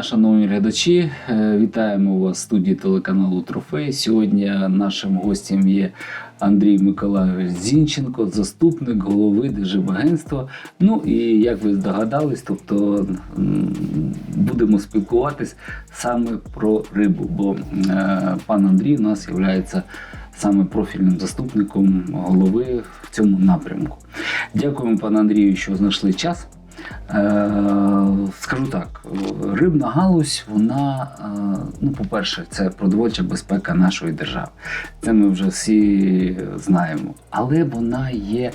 Дня, шановні глядачі. Е, Вітаємо вас в студії телеканалу Трофей. Сьогодні нашим гостем є Андрій Миколайович Зінченко, заступник голови Держибагентства. Ну і як ви здогадались, тобто будемо спілкуватись саме про рибу, бо е, пан Андрій у нас є саме профільним заступником голови в цьому напрямку. Дякуємо, пане Андрію, що знайшли час. Е, Скажу так, рибна галузь, вона, е, ну, по-перше, це продовольча безпека нашої держави. Це ми вже всі знаємо. Але вона є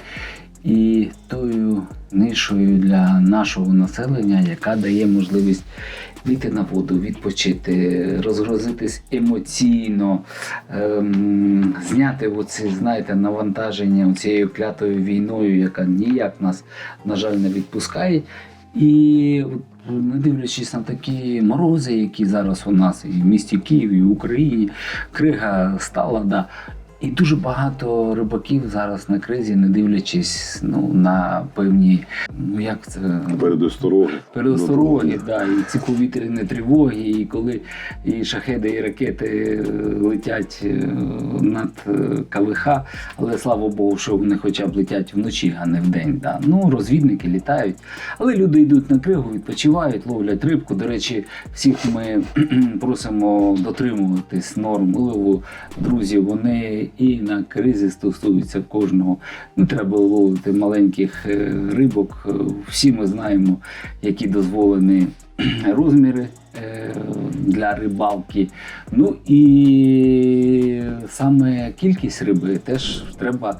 і тою нишою для нашого населення, яка дає можливість вийти на воду, відпочити, розгрузитись емоційно, ем, зняти оці, знаєте, навантаження цією клятою війною, яка ніяк нас, на жаль, не відпускає. І не дивлячись на такі морози, які зараз у нас і в місті Києві, і в Україні, крига стала, да. І дуже багато рибаків зараз на кризі, не дивлячись ну, на певні, ну як це Передостороги. перестороги, да, і ці повітряні тривоги, і коли і шахеди, і ракети е, летять е, над е, КВХ, але слава Богу, що вони хоча б летять вночі, а не вдень. Да. Ну, розвідники літають, але люди йдуть на кригу, відпочивають, ловлять рибку. До речі, всіх ми просимо дотримуватись норм виливу. Друзі, вони і на кризі стосуються кожного. Не треба ловити маленьких е, рибок. Е, Всі ми знаємо, які дозволені розміри е, для рибалки. Ну і саме кількість риби теж треба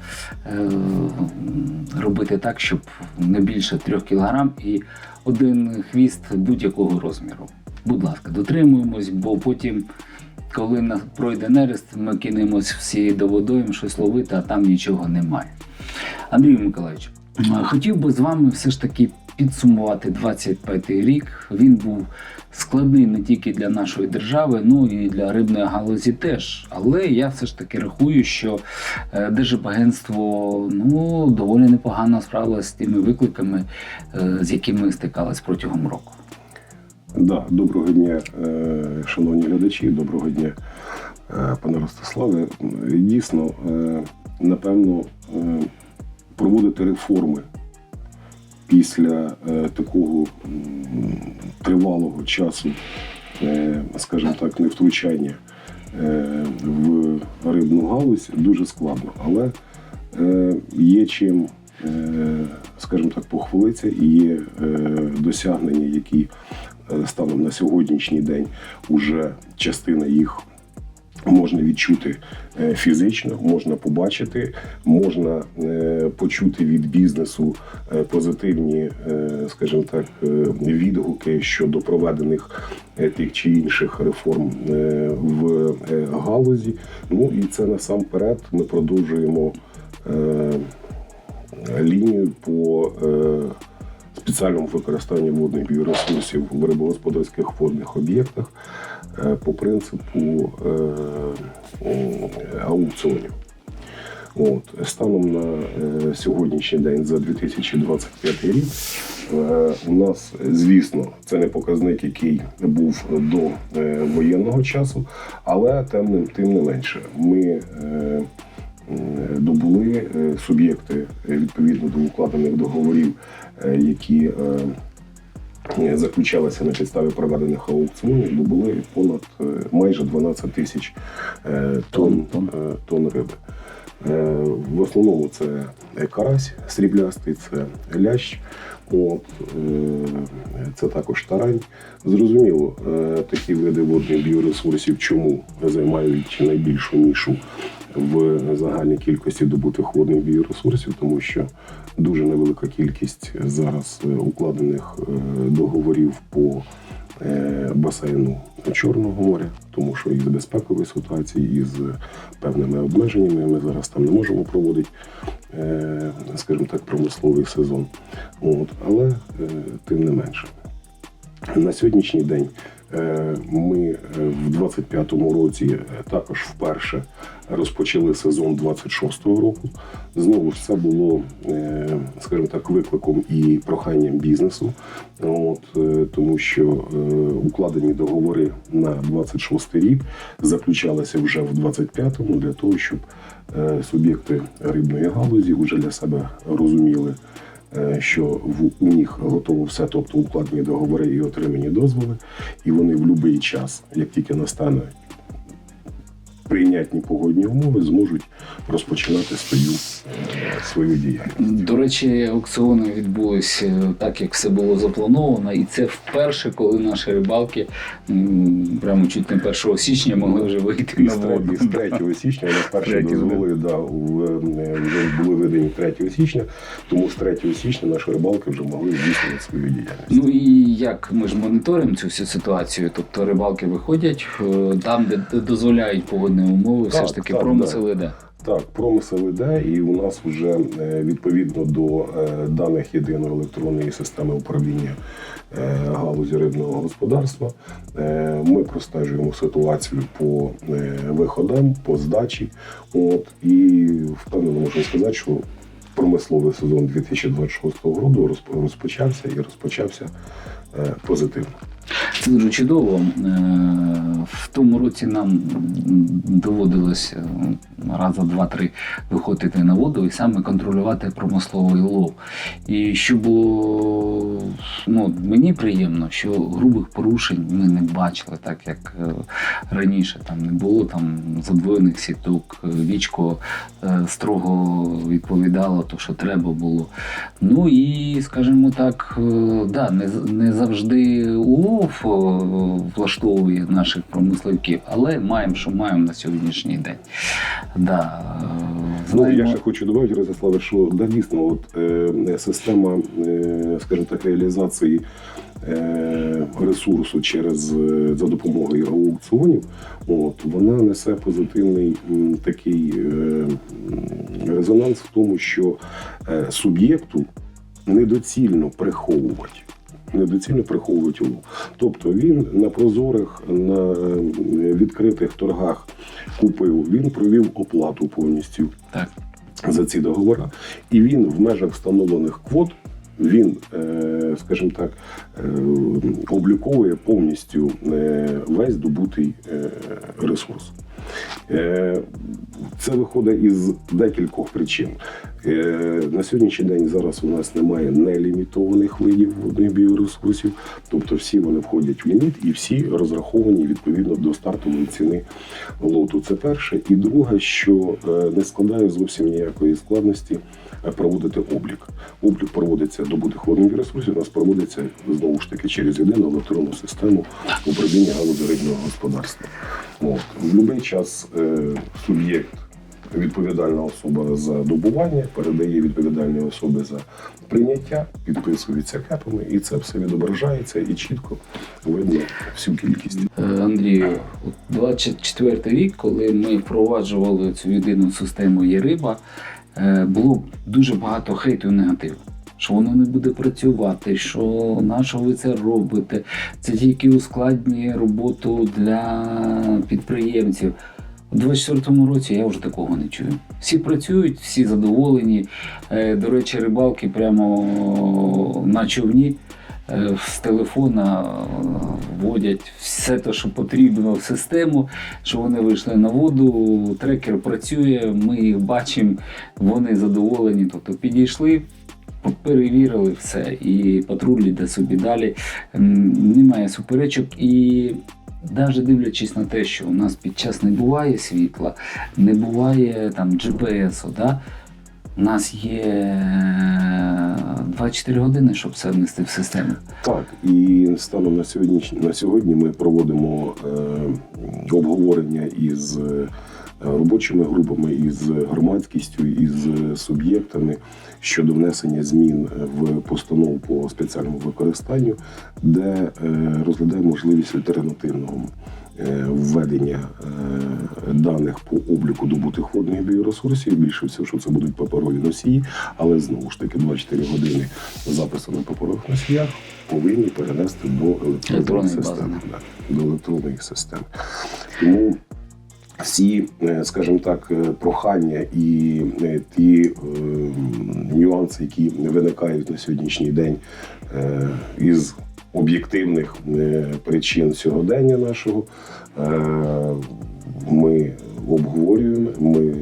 робити так, щоб не більше 3 кг і один хвіст будь-якого розміру. Будь ласка, дотримуємось, бо потім, коли нас пройде нерест, ми кинемось всі до водойм щось ловити, а там нічого немає. Андрій Миколаївич, хотів би з вами все ж таки підсумувати 25-й рік. Він був складний не тільки для нашої держави, ну і для рибної галузі теж. Але я все ж таки рахую, що е, Держибагентство ну, доволі непогано справилось з тими викликами, е, з якими стикалось протягом року. Да, доброго дня, е, шановні глядачі, доброго дня, е, пане Ростиславе. Дійсно, е, напевно, проводити реформи після такого тривалого часу, скажімо так, невтручання в рибну галузь дуже складно. Але є чим, скажімо так, похвалитися і є досягнення, які станом на сьогоднішній день уже частина їх. Можна відчути е, фізично, можна побачити, можна е, почути від бізнесу е, позитивні, е, скажімо так, е, відгуки щодо проведених е, тих чи інших реформ е, в е, галузі. Ну і це насамперед ми продовжуємо е, лінію по е, спеціальному використанню водних біоресурсів в рибогосподарських водних об'єктах е, по принципу е, аукціонів. От, станом на е, сьогоднішній день за 2025 рік у нас, звісно, це не показник, який був до воєнного часу, але тим, тим не менше, ми м, добули е, суб'єкти е, відповідно до укладених договорів, е, які заключалися на підставі проведених аукціонів, добули понад майже 12 тисяч тонн, Тонн. риби. В основному це карась сріблястий, це лящ, от, це також тарань. Зрозуміло, такі види водних біоресурсів чому займають найбільшу нішу в загальній кількості добутих водних біоресурсів, тому що дуже невелика кількість зараз е, укладених е, договорів по е, басейну Чорного моря, тому що із безпекової ситуації, із певними обмеженнями ми зараз там не можемо проводити, скажімо так, промисловий сезон. От, але тим не менше. На сьогоднішній день Ми е, в 25-му році е, також вперше розпочали сезон 26-го року. Знову ж це було, е, скажімо так, викликом і проханням бізнесу, от, е, тому що е, укладені договори на 26 рік заключалися вже в 25-му для того, щоб е, суб'єкти рибної галузі вже для себе розуміли, е, що в у них готово все, тобто укладені договори і отримані дозволи, і вони в будь-який час, як тільки настане прийнятні погодні умови, зможуть розпочинати свою, е, свою діяльність. До речі, аукціони відбулися так, як все було заплановано, і це вперше, коли наші рибалки прямо чуть не 1 січня могли вже вийти на воду. з 3 січня вони вперше дозволили, да, е, вже були видані 3 січня, тому з 3 січня наші рибалки вже могли здійснювати свою діяльність. Ну і як ми ж моніторимо цю всю ситуацію? Тобто рибалки виходять е, там, де дозволяють погодні умови, все ж таки так, промисел іде. Так, промисел іде, і у нас вже е, відповідно до е, даних єдиної електронної системи управління е, галузі рибного господарства. Ми простежуємо ситуацію по виходам, по здачі. От, і впевнено можна сказати, що промисловий сезон 2026 року розпочався і розпочався позитивно. Це дуже чудово. Е, В тому році нам е, раза два-три виходити на воду і саме контролювати промисловий лов. І що було ну, мені приємно, що грубих порушень ми не бачили, так як е, раніше. Там не було там задвоєних сіток, е, вічко строго відповідало, то що треба було. Ну і, скажімо так, да, не, не завжди улов е, влаштовує наших промисловиків, але маємо, що маємо на сьогоднішній день. Да, е, Ну, я ще хочу додати, Ростиславе, що да, дійсно, от, е, система, е, скажімо так, реалізації е, ресурсу через е, за допомогою аукціонів, от, вона несе позитивний м, такий е, резонанс в тому, що е, суб'єкту недоцільно приховувати. Недоцільно приховувати улов. Тобто він на прозорих, на е, відкритих торгах купив, він провів оплату повністю так. за ці договори, і він в межах встановлених квот. Він, е, скажімо так, е, обліковує повністю весь добутий ресурс. Е, Це виходить із декількох причин. Е, На сьогоднішній день зараз у нас немає нелімітованих видів водних біоресурсів, тобто всі вони входять в ліміт і всі розраховані відповідно до стартової ціни лоту. Це перше. І друге, що е, не складає зовсім ніякої складності проводити облік. Облік проводиться добутих водних ресурсів, у нас проводиться знову ж таки через єдину електронну систему управління галузі рибного господарства. От. В будь-який час е, суб'єкт, відповідальна особа за добування, передає відповідальні особи за прийняття, підписується кепами, і це все відображається і чітко видно всю кількість. Е, Андрію, от 24 рік, коли ми впроваджували цю єдину систему Єриба, е, було дуже багато хейту і негативу. Що воно не буде працювати, що на що ви це робите? Це тільки ускладнює роботу для підприємців. У 24-му році я вже такого не чую. Всі працюють, всі задоволені. Е, До речі, рибалки прямо на човні е, з телефона е, вводять все те, що потрібно в систему, що вони вийшли на воду, трекер працює, ми їх бачимо, вони задоволені. Тобто підійшли, перевірили все, і патруль йде собі далі. Немає суперечок і. Навіть дивлячись на те, що у нас під час не буває світла, не буває там GPS, да? у нас є е, 24 години, щоб все внести в систему. Так, і станом на сьогодні, на сьогодні ми проводимо е, обговорення із е, робочими групами, із громадськістю, із суб'єктами щодо внесення змін в постанову по спеціальному використанню, де е, розглядаємо можливість альтернативного е, введення е, даних по обліку добутих водних біоресурсів. Більше всього, що це будуть паперові носії, але знову ж таки 24 години запису на паперових носіях повинні перенести до системи. Да, до електронної системи. Тому всі, е, скажімо так, е, прохання і е, ті нюанси, які виникають на сьогоднішній день із об'єктивних причин сьогодення нашого, ми обговорюємо. Ми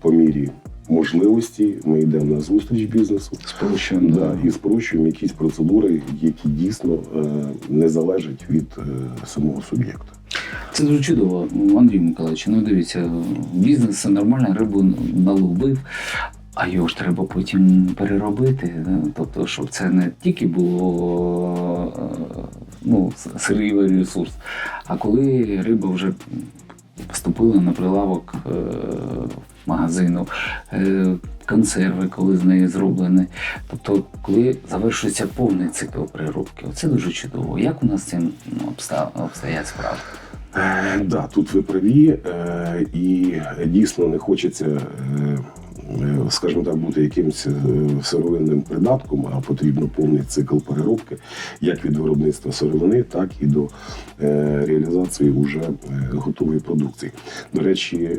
по мірі можливості ми йдемо на зустріч бізнесу. Спрощуємо. Да, і спрощуємо якісь процедури, які дійсно е, не залежать від е, самого суб'єкта. Це дуже чудово, Андрій Миколаївич. Ну дивіться, бізнес це нормально, рибу наловив, а його ж треба потім переробити. Тобто, щоб це не тільки було ну, сирий ресурс, а коли риба вже поступила на прилавок е, магазину, е, консерви, коли з неї зроблені. Тобто, коли завершується повний цикл переробки, це дуже чудово. Як у нас цим обстоять справи? Е, Да, тут ви праві, е, і дійсно не хочеться, е, е, скажімо так, бути якимось сировинним придатком, а потрібно повний цикл переробки, як від виробництва сировини, так і до реалізації вже е, готової продукції. До речі,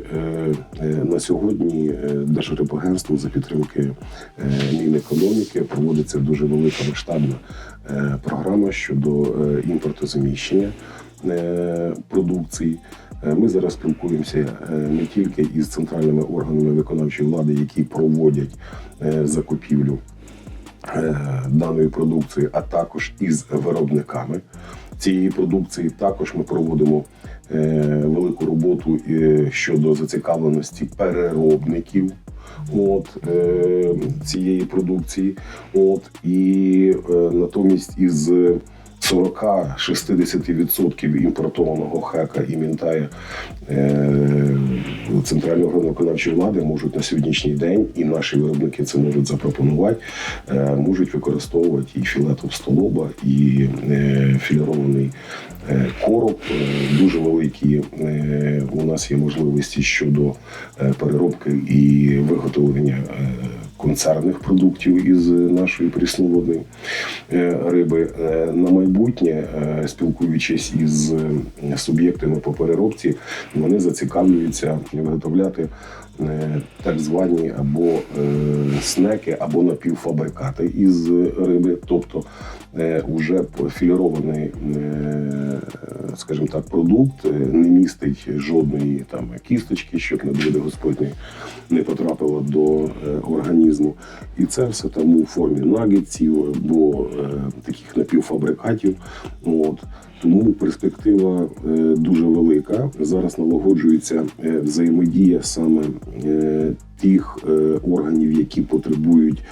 на сьогодні е, за підтримки Мінекономіки проводиться дуже велика масштабна програма щодо е, імпортозаміщення продукції. Е, Ми зараз спілкуємося е, не тільки із центральними органами виконавчої влади, які проводять е, закупівлю е, даної продукції, а також із виробниками цієї продукції. Також ми проводимо е, велику роботу е, щодо зацікавленості переробників. От е, цієї продукції, от і е, натомість із 40-60% імпортованого хека і мінтая е, центральні виконавчої влади можуть на сьогоднішній день, і наші виробники це можуть запропонувати, е, можуть використовувати і філетов столоба, і е, філірований короб. Дуже великі у нас є можливості щодо переробки і виготовлення концерних продуктів із нашої прісноводної е, риби. Е, На майбутнє, е, спілкуючись із е, суб'єктами по переробці, вони зацікавлюються виготовляти е, так звані або е, снеки, або напівфабрикати із риби, тобто е, уже філірований, е, скажімо так, продукт е, не містить жодної там кісточки, щоб не буде господні не потрапило до е, організму. І це все там у формі нагетсів або таких напівфабрикатів. От. Тому перспектива е, дуже велика. Зараз налагоджується е, взаємодія саме е, тих органів, які потребують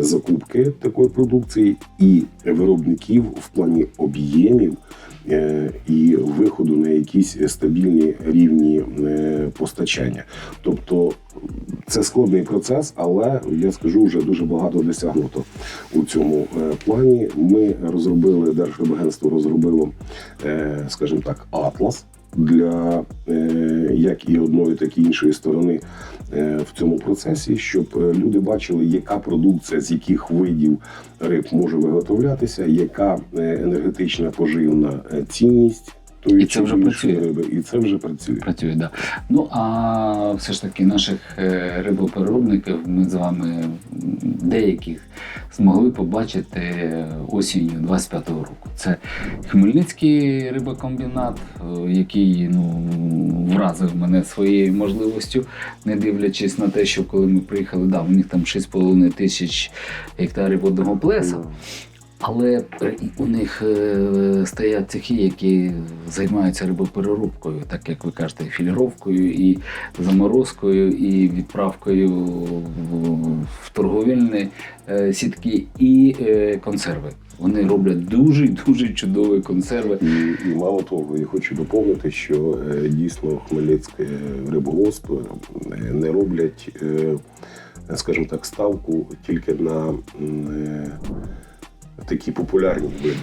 закупки такої продукції, і виробників в плані об'ємів і виходу на якісь стабільні рівні е, постачання. Тобто це складний процес, але я скажу, вже дуже багато досягнуто у цьому е, плані. Ми розробили Держрибагентство розробило, е, скажімо так, атлас для е, як і одної, так і іншої сторони е, в цьому процесі, щоб е, люди бачили, яка продукція з яких видів риб може виготовлятися, яка енергетична поживна цінність. І це вже працює. риби, і це вже працює. Працює, да. Ну а все ж таки наших е, рибопереробників ми з вами деяких змогли побачити осінню 25-го року. Це Хмельницький рибокомбінат, е, який ну, вразив мене своєю можливістю, не дивлячись на те, що коли ми приїхали, да, у них там 6,5 тисяч гектарів водного плеса. Але у них е, стоять цехи, які займаються рибопереробкою, так як ви кажете, філіровкою, і заморозкою, і відправкою в- торговельні е, сітки, і е, консерви. Вони роблять дуже дуже чудові консерви. І, і мало того, я хочу доповнити, що е, дійсно хмельницьке риболовство е, не роблять, е, скажімо так, ставку тільки на е, такі популярні види.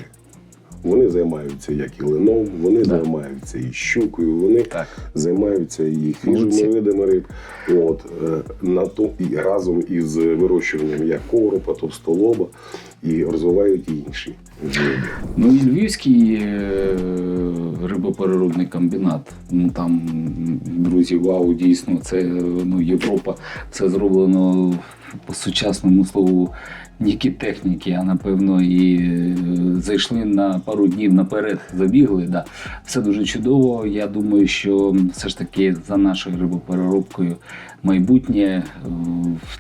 Вони займаються як і лином, вони Да. займаються і щукою, вони Так. займаються і хижими видами риб. От, е, на то, і разом із вирощуванням як коропа, товстолоба, і розвивають і інші види. Ну і Львівський е, рибопереробний комбінат. Ну там, друзі, вау, дійсно, це ну, Європа. Все зроблено по сучасному слову ніки техніки, а напевно і е, зайшли на пару днів наперед, забігли. Да. Все дуже чудово. Я думаю, що все ж таки за нашою рибопереробкою майбутнє е,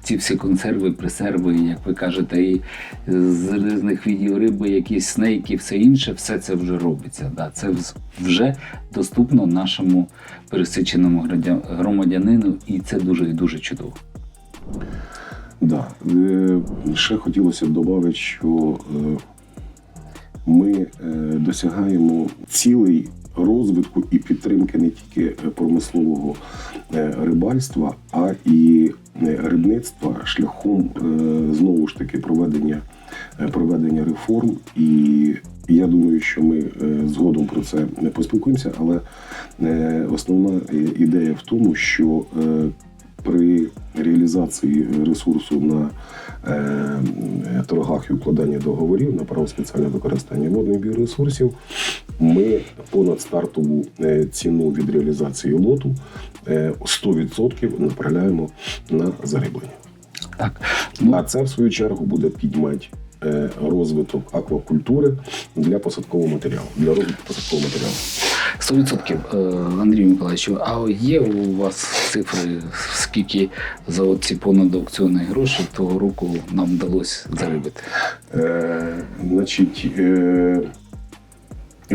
ці всі консерви, пресерви, як ви кажете, і з різних видів риби, якісь снейки, все інше, все це вже робиться. Да. Це вже доступно нашому пересиченому громадянину, і це дуже і дуже чудово. Да. Е, Ще хотілося б додати, що е, ми е, досягаємо цілей розвитку і підтримки не тільки промислового рибальства, а і рибництва шляхом знову ж таки проведення, проведення реформ. І я думаю, що ми згодом про це поспілкуємося, але основна ідея в тому, що при реалізації ресурсу на е, торгах і укладанні договорів на право спеціального використання водних біоресурсів, ми понад стартову е, ціну від реалізації лоту е, 100% направляємо на зариблення. Так. А це в свою чергу буде піднімати е, розвиток аквакультури для посадкового матеріалу, для розвитку посадкового матеріалу. 100%. Е, Андрій Миколаївич, а є у вас цифри, скільки за ці понад аукціонні гроші того року нам вдалося заробити? Е, значить, е,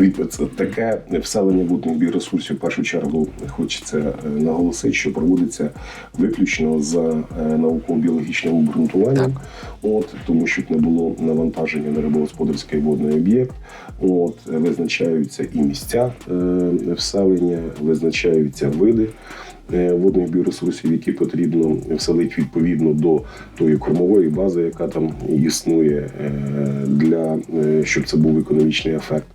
відповідь це таке вселення водних біоресурсів в першу чергу хочеться е, наголосити, що проводиться виключно за е, науково-біологічним обґрунтуванням, от тому щоб не було навантаження на рибогосподарський водний об'єкт. От визначаються і місця е, вселення, визначаються види водних біоресурсів, які потрібно вселити відповідно до тої кормової бази, яка там існує е, для е, щоб це був економічний ефект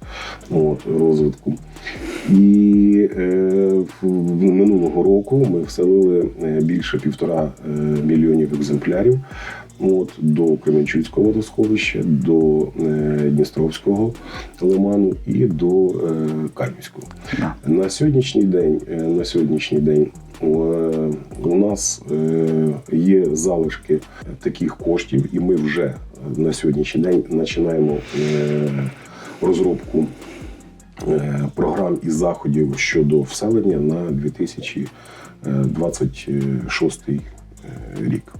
от, розвитку. І е, в- минулого року ми вселили е, більше півтора е, мільйонів екземплярів. От, до Кременчуцького водосховища, до е, Дністровського лиману і до е, Канівського. Да. На сьогоднішній день, е, на сьогоднішній день е, у нас е, є залишки таких коштів, і ми вже на сьогоднішній день починаємо е, розробку програм і заходів щодо вселення на 2026 рік.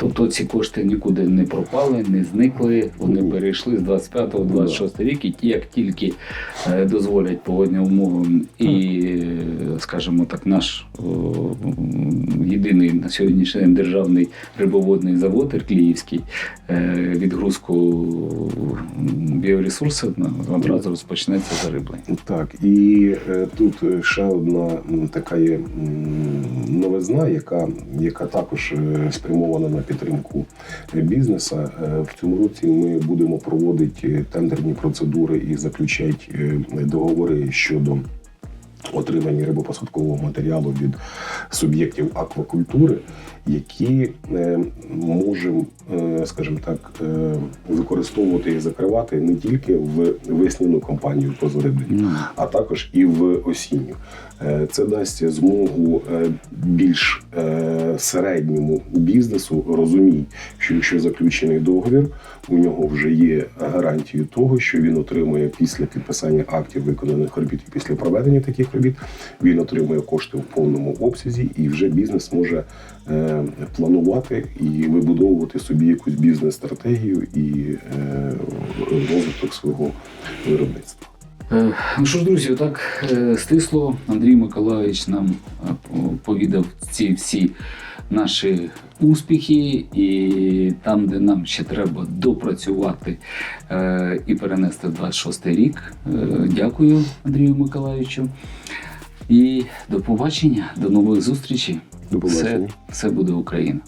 Тобто ці кошти нікуди не пропали, не зникли. Вони перейшли з 25 в 26 рік, і як тільки е, дозволять погодні умови, і, е, скажімо так, наш єдиний на сьогоднішній день державний рибоводний завод Іркліївський е, відгрузку біоресурсів одразу розпочнеться зариблення. Так, і тут ще одна така є новизна, яка, яка також спрямована на підтримку бізнесу. Е, В цьому році ми будемо проводити тендерні процедури і заключати е, договори щодо. Отримання рибопосадкового матеріалу від суб'єктів аквакультури, які е, можемо, е, скажімо так, е, використовувати і закривати не тільки в весняну кампанію по зарибленню, Ну, а також і в осінню. Це дасть змогу більш середньому бізнесу розуміти, що якщо заключений договір, у нього вже є гарантії того, що він отримує після підписання актів виконаних робіт і після проведення таких робіт, він отримує кошти в повному обсязі, і вже бізнес може е, планувати і вибудовувати собі якусь бізнес-стратегію і е, розвиток свого виробництва. Е, Ну що ж, друзі, отак е, стисло Андрій Миколаївич нам е, повідав ці всі наші успіхи, і там, де нам ще треба допрацювати е, і перенести 26-й рік. Е, Дякую, Андрію Миколаївичу. І до побачення, до нових зустрічей. До побачення. Все, все буде Україна.